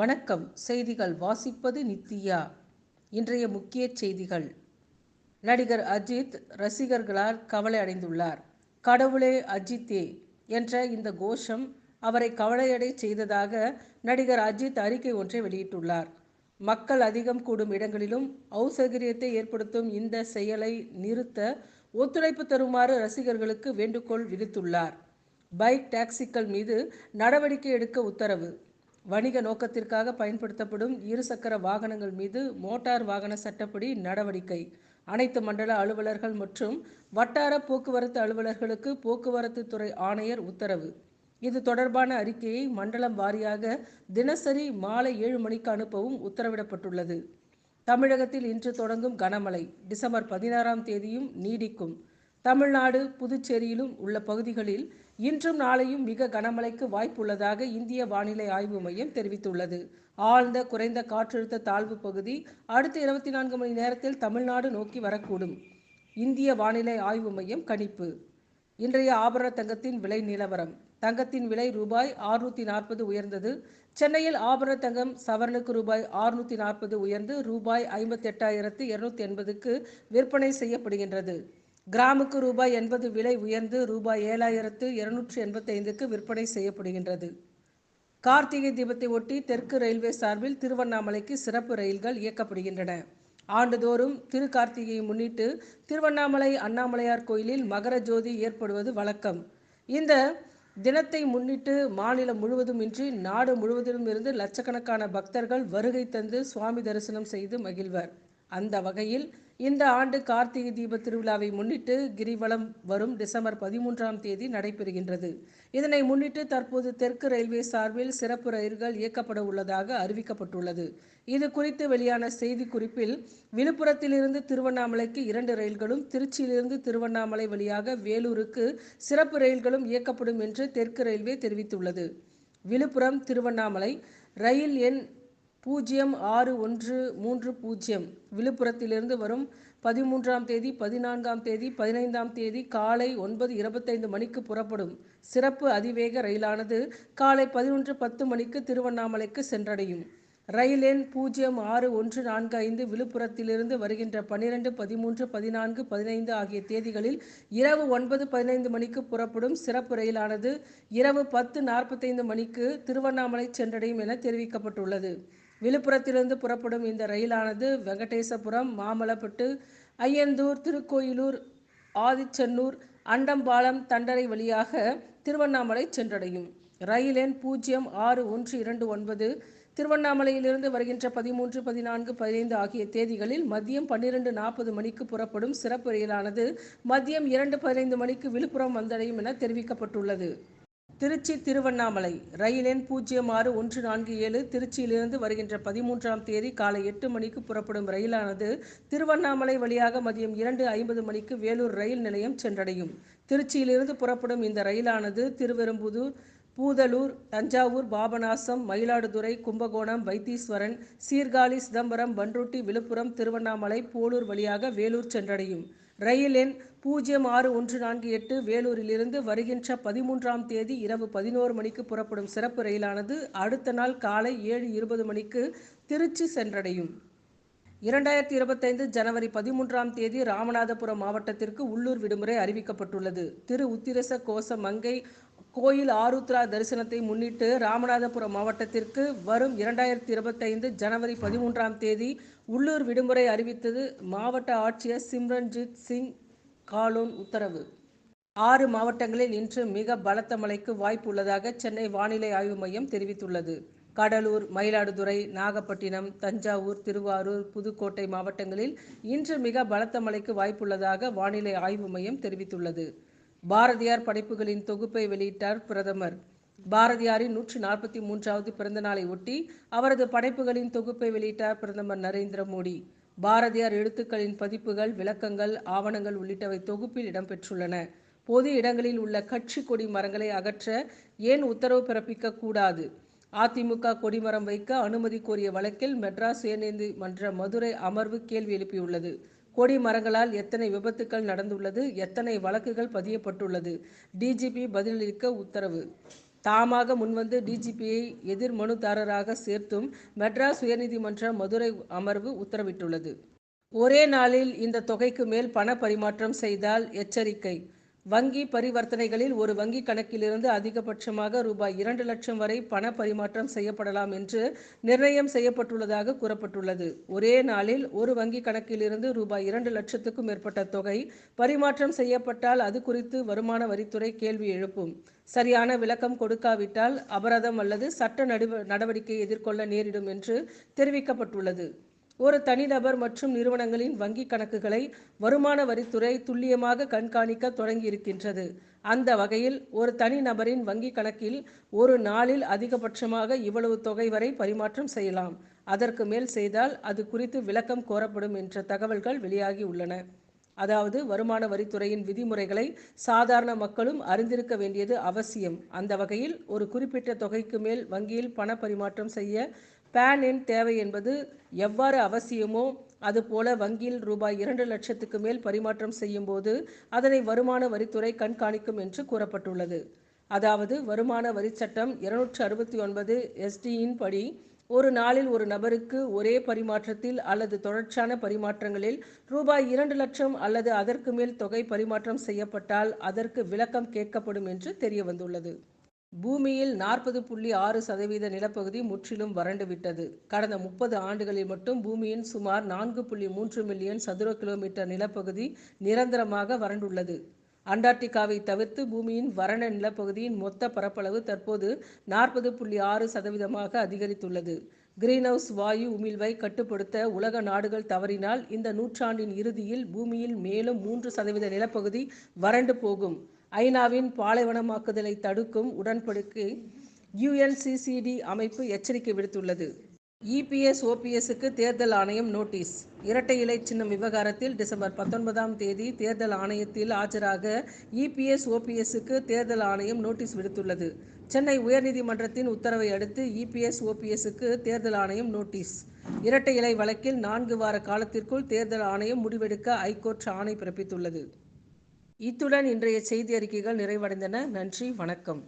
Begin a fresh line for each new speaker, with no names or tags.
வணக்கம் செய்திகள் வாசிப்பது நித்யா இன்றைய முக்கிய செய்திகள் நடிகர் அஜித் ரசிகர்களால் கவலை அடைந்துள்ளார் கடவுளே அஜித்தே என்ற இந்த கோஷம் அவரை கவலையடை செய்ததாக நடிகர் அஜித் அறிக்கை ஒன்றை வெளியிட்டுள்ளார் மக்கள் அதிகம் கூடும் இடங்களிலும் ஔசகரியத்தை ஏற்படுத்தும் இந்த செயலை நிறுத்த ஒத்துழைப்பு தருமாறு ரசிகர்களுக்கு வேண்டுகோள் விடுத்துள்ளார் பைக் டாக்சிக்கள் மீது நடவடிக்கை எடுக்க உத்தரவு வணிக நோக்கத்திற்காக பயன்படுத்தப்படும் இருசக்கர வாகனங்கள் மீது மோட்டார் வாகன சட்டப்படி நடவடிக்கை அனைத்து மண்டல அலுவலர்கள் மற்றும் வட்டார போக்குவரத்து அலுவலர்களுக்கு போக்குவரத்து துறை ஆணையர் உத்தரவு இது தொடர்பான அறிக்கையை மண்டலம் வாரியாக தினசரி மாலை ஏழு மணிக்கு அனுப்பவும் உத்தரவிடப்பட்டுள்ளது தமிழகத்தில் இன்று தொடங்கும் கனமழை டிசம்பர் பதினாறாம் தேதியும் நீடிக்கும் தமிழ்நாடு புதுச்சேரியிலும் உள்ள பகுதிகளில் இன்றும் நாளையும் மிக கனமழைக்கு வாய்ப்புள்ளதாக இந்திய வானிலை ஆய்வு மையம் தெரிவித்துள்ளது ஆழ்ந்த குறைந்த காற்றழுத்த தாழ்வு பகுதி அடுத்த இருபத்தி நான்கு மணி நேரத்தில் தமிழ்நாடு நோக்கி வரக்கூடும் இந்திய வானிலை ஆய்வு மையம் கணிப்பு இன்றைய ஆபரண தங்கத்தின் விலை நிலவரம் தங்கத்தின் விலை ரூபாய் ஆறுநூற்றி நாற்பது உயர்ந்தது சென்னையில் ஆபரண தங்கம் சவரனுக்கு ரூபாய் ஆறுநூற்றி நாற்பது உயர்ந்து ரூபாய் ஐம்பத்தி எட்டாயிரத்து இருநூத்தி எண்பதுக்கு விற்பனை செய்யப்படுகின்றது கிராமுக்கு ரூபாய் எண்பது விலை உயர்ந்து ரூபாய் ஏழாயிரத்து இருநூற்று எண்பத்தைந்துக்கு விற்பனை செய்யப்படுகின்றது கார்த்திகை தீபத்தை ஒட்டி தெற்கு ரயில்வே சார்பில் திருவண்ணாமலைக்கு சிறப்பு ரயில்கள் இயக்கப்படுகின்றன ஆண்டுதோறும் திரு கார்த்திகையை முன்னிட்டு திருவண்ணாமலை அண்ணாமலையார் கோயிலில் மகர ஜோதி ஏற்படுவது வழக்கம் இந்த தினத்தை முன்னிட்டு மாநிலம் முழுவதும் இன்றி நாடு முழுவதிலும் இருந்து லட்சக்கணக்கான பக்தர்கள் வருகை தந்து சுவாமி தரிசனம் செய்து மகிழ்வர் அந்த வகையில் இந்த ஆண்டு கார்த்திகை தீப திருவிழாவை முன்னிட்டு கிரிவலம் வரும் டிசம்பர் பதிமூன்றாம் தேதி நடைபெறுகின்றது இதனை முன்னிட்டு தற்போது தெற்கு ரயில்வே சார்பில் சிறப்பு ரயில்கள் இயக்கப்பட உள்ளதாக அறிவிக்கப்பட்டுள்ளது இது குறித்து வெளியான செய்திக்குறிப்பில் விழுப்புரத்திலிருந்து திருவண்ணாமலைக்கு இரண்டு ரயில்களும் திருச்சியிலிருந்து திருவண்ணாமலை வழியாக வேலூருக்கு சிறப்பு ரயில்களும் இயக்கப்படும் என்று தெற்கு ரயில்வே தெரிவித்துள்ளது விழுப்புரம் திருவண்ணாமலை ரயில் எண் பூஜ்ஜியம் ஆறு ஒன்று மூன்று பூஜ்ஜியம் விழுப்புரத்திலிருந்து வரும் பதிமூன்றாம் தேதி பதினான்காம் தேதி பதினைந்தாம் தேதி காலை ஒன்பது இருபத்தைந்து மணிக்கு புறப்படும் சிறப்பு அதிவேக ரயிலானது காலை பதினொன்று பத்து மணிக்கு திருவண்ணாமலைக்கு சென்றடையும் ரயில் எண் பூஜ்ஜியம் ஆறு ஒன்று நான்கு ஐந்து விழுப்புரத்திலிருந்து வருகின்ற பன்னிரெண்டு பதிமூன்று பதினான்கு பதினைந்து ஆகிய தேதிகளில் இரவு ஒன்பது பதினைந்து மணிக்கு புறப்படும் சிறப்பு ரயிலானது இரவு பத்து நாற்பத்தைந்து மணிக்கு திருவண்ணாமலை சென்றடையும் என தெரிவிக்கப்பட்டுள்ளது விழுப்புரத்திலிருந்து புறப்படும் இந்த ரயிலானது வெங்கடேசபுரம் மாமல்லபட்டு ஐயந்தூர் திருக்கோயிலூர் ஆதிச்சென்னூர் அண்டம்பாலம் தண்டரை வழியாக திருவண்ணாமலை சென்றடையும் ரயில் எண் பூஜ்ஜியம் ஆறு ஒன்று இரண்டு ஒன்பது திருவண்ணாமலையிலிருந்து வருகின்ற பதிமூன்று பதினான்கு பதினைந்து ஆகிய தேதிகளில் மதியம் பன்னிரண்டு நாற்பது மணிக்கு புறப்படும் சிறப்பு ரயிலானது மதியம் இரண்டு பதினைந்து மணிக்கு விழுப்புரம் வந்தடையும் என தெரிவிக்கப்பட்டுள்ளது திருச்சி திருவண்ணாமலை ரயில் எண் பூஜ்ஜியம் ஆறு ஒன்று நான்கு ஏழு திருச்சியிலிருந்து வருகின்ற பதிமூன்றாம் தேதி காலை எட்டு மணிக்கு புறப்படும் ரயிலானது திருவண்ணாமலை வழியாக மதியம் இரண்டு ஐம்பது மணிக்கு வேலூர் ரயில் நிலையம் சென்றடையும் திருச்சியிலிருந்து புறப்படும் இந்த ரயிலானது திருவெரும்புதூர் பூதலூர் தஞ்சாவூர் பாபநாசம் மயிலாடுதுறை கும்பகோணம் வைத்தீஸ்வரன் சீர்காழி சிதம்பரம் பன்ருட்டி விழுப்புரம் திருவண்ணாமலை போலூர் வழியாக வேலூர் சென்றடையும் ரயில் எண் பூஜ்ஜியம் ஆறு ஒன்று நான்கு எட்டு வேலூரிலிருந்து வருகின்ற பதிமூன்றாம் தேதி இரவு பதினோரு மணிக்கு புறப்படும் சிறப்பு ரயிலானது அடுத்த நாள் காலை ஏழு இருபது மணிக்கு திருச்சி சென்றடையும் இரண்டாயிரத்தி இருபத்தைந்து ஜனவரி பதிமூன்றாம் தேதி ராமநாதபுரம் மாவட்டத்திற்கு உள்ளூர் விடுமுறை அறிவிக்கப்பட்டுள்ளது திரு உத்திரச கோச மங்கை கோயில் ஆருத்ரா தரிசனத்தை முன்னிட்டு ராமநாதபுரம் மாவட்டத்திற்கு வரும் இரண்டாயிரத்தி இருபத்தைந்து ஜனவரி பதிமூன்றாம் தேதி உள்ளூர் விடுமுறை அறிவித்தது மாவட்ட ஆட்சியர் சிம்ரன்ஜித் சிங் காலூன் உத்தரவு ஆறு மாவட்டங்களில் இன்று மிக பலத்த மழைக்கு வாய்ப்பு உள்ளதாக சென்னை வானிலை ஆய்வு மையம் தெரிவித்துள்ளது கடலூர் மயிலாடுதுறை நாகப்பட்டினம் தஞ்சாவூர் திருவாரூர் புதுக்கோட்டை மாவட்டங்களில் இன்று மிக பலத்த மழைக்கு வாய்ப்புள்ளதாக வானிலை ஆய்வு மையம் தெரிவித்துள்ளது பாரதியார் படைப்புகளின் தொகுப்பை வெளியிட்டார் பிரதமர் பாரதியாரின் நூற்றி நாற்பத்தி மூன்றாவது பிறந்தநாளை ஒட்டி அவரது படைப்புகளின் தொகுப்பை வெளியிட்டார் பிரதமர் நரேந்திர மோடி பாரதியார் எழுத்துக்களின் பதிப்புகள் விளக்கங்கள் ஆவணங்கள் உள்ளிட்டவை தொகுப்பில் இடம்பெற்றுள்ளன பொது இடங்களில் உள்ள கட்சி கொடி மரங்களை அகற்ற ஏன் உத்தரவு பிறப்பிக்க கூடாது அதிமுக கொடிமரம் வைக்க அனுமதி கோரிய வழக்கில் மெட்ராஸ் உயர்நீதிமன்ற மதுரை அமர்வு கேள்வி எழுப்பியுள்ளது கொடி மரங்களால் எத்தனை விபத்துக்கள் நடந்துள்ளது எத்தனை வழக்குகள் பதியப்பட்டுள்ளது டிஜிபி பதிலளிக்க உத்தரவு தாமாக முன்வந்து டிஜிபியை எதிர் மனுதாரராக சேர்த்தும் மெட்ராஸ் உயர்நீதிமன்ற மதுரை அமர்வு உத்தரவிட்டுள்ளது ஒரே நாளில் இந்த தொகைக்கு மேல் பண பரிமாற்றம் செய்தால் எச்சரிக்கை வங்கி பரிவர்த்தனைகளில் ஒரு வங்கி கணக்கிலிருந்து அதிகபட்சமாக ரூபாய் இரண்டு லட்சம் வரை பண பரிமாற்றம் செய்யப்படலாம் என்று நிர்ணயம் செய்யப்பட்டுள்ளதாக கூறப்பட்டுள்ளது ஒரே நாளில் ஒரு வங்கி கணக்கிலிருந்து ரூபாய் இரண்டு லட்சத்துக்கும் மேற்பட்ட தொகை பரிமாற்றம் செய்யப்பட்டால் அது குறித்து வருமான வரித்துறை கேள்வி எழுப்பும் சரியான விளக்கம் கொடுக்காவிட்டால் அபராதம் அல்லது சட்ட நடவடிக்கையை எதிர்கொள்ள நேரிடும் என்று தெரிவிக்கப்பட்டுள்ளது ஒரு தனிநபர் மற்றும் நிறுவனங்களின் வங்கி கணக்குகளை வருமான வரித்துறை துல்லியமாக கண்காணிக்க தொடங்கியிருக்கின்றது அந்த வகையில் ஒரு தனிநபரின் வங்கி கணக்கில் ஒரு நாளில் அதிகபட்சமாக இவ்வளவு தொகை வரை பரிமாற்றம் செய்யலாம் அதற்கு மேல் செய்தால் அது குறித்து விளக்கம் கோரப்படும் என்ற தகவல்கள் வெளியாகி உள்ளன அதாவது வருமான வரித்துறையின் விதிமுறைகளை சாதாரண மக்களும் அறிந்திருக்க வேண்டியது அவசியம் அந்த வகையில் ஒரு குறிப்பிட்ட தொகைக்கு மேல் வங்கியில் பண பரிமாற்றம் செய்ய பேன் எண் தேவை என்பது எவ்வாறு அவசியமோ அதுபோல வங்கியில் ரூபாய் இரண்டு லட்சத்துக்கு மேல் பரிமாற்றம் செய்யும் போது அதனை வருமான வரித்துறை கண்காணிக்கும் என்று கூறப்பட்டுள்ளது அதாவது வருமான வரி சட்டம் இருநூற்று அறுபத்தி ஒன்பது எஸ்டியின் படி ஒரு நாளில் ஒரு நபருக்கு ஒரே பரிமாற்றத்தில் அல்லது தொடர்ச்சியான பரிமாற்றங்களில் ரூபாய் இரண்டு லட்சம் அல்லது அதற்கு மேல் தொகை பரிமாற்றம் செய்யப்பட்டால் அதற்கு விளக்கம் கேட்கப்படும் என்று தெரிய வந்துள்ளது பூமியில் நாற்பது புள்ளி ஆறு சதவீத நிலப்பகுதி முற்றிலும் வறண்டுவிட்டது கடந்த முப்பது ஆண்டுகளில் மட்டும் பூமியின் சுமார் நான்கு புள்ளி மூன்று மில்லியன் சதுர கிலோமீட்டர் நிலப்பகுதி நிரந்தரமாக வறண்டுள்ளது அண்டார்டிகாவை தவிர்த்து பூமியின் வறண்ட நிலப்பகுதியின் மொத்த பரப்பளவு தற்போது நாற்பது புள்ளி ஆறு சதவீதமாக அதிகரித்துள்ளது கிரீன் ஹவுஸ் வாயு உமிழ்வை கட்டுப்படுத்த உலக நாடுகள் தவறினால் இந்த நூற்றாண்டின் இறுதியில் பூமியில் மேலும் மூன்று சதவீத நிலப்பகுதி வறண்டு போகும் ஐநாவின் பாலைவனமாக்குதலை தடுக்கும் உடன்படிக்கை யுஎன்சிசிடி அமைப்பு எச்சரிக்கை விடுத்துள்ளது இபிஎஸ் ஓபிஎஸ்க்கு தேர்தல் ஆணையம் நோட்டீஸ் இரட்டை இலை சின்னம் விவகாரத்தில் டிசம்பர் பத்தொன்பதாம் தேதி தேர்தல் ஆணையத்தில் ஆஜராக இபிஎஸ் ஓபிஎஸ்க்கு தேர்தல் ஆணையம் நோட்டீஸ் விடுத்துள்ளது சென்னை உயர்நீதிமன்றத்தின் உத்தரவை அடுத்து இபிஎஸ் ஓபிஎஸ்க்கு தேர்தல் ஆணையம் நோட்டீஸ் இரட்டை இலை வழக்கில் நான்கு வார காலத்திற்குள் தேர்தல் ஆணையம் முடிவெடுக்க ஐகோர்ட் ஆணை பிறப்பித்துள்ளது இத்துடன் இன்றைய செய்தி அறிக்கைகள் நிறைவடைந்தன நன்றி வணக்கம்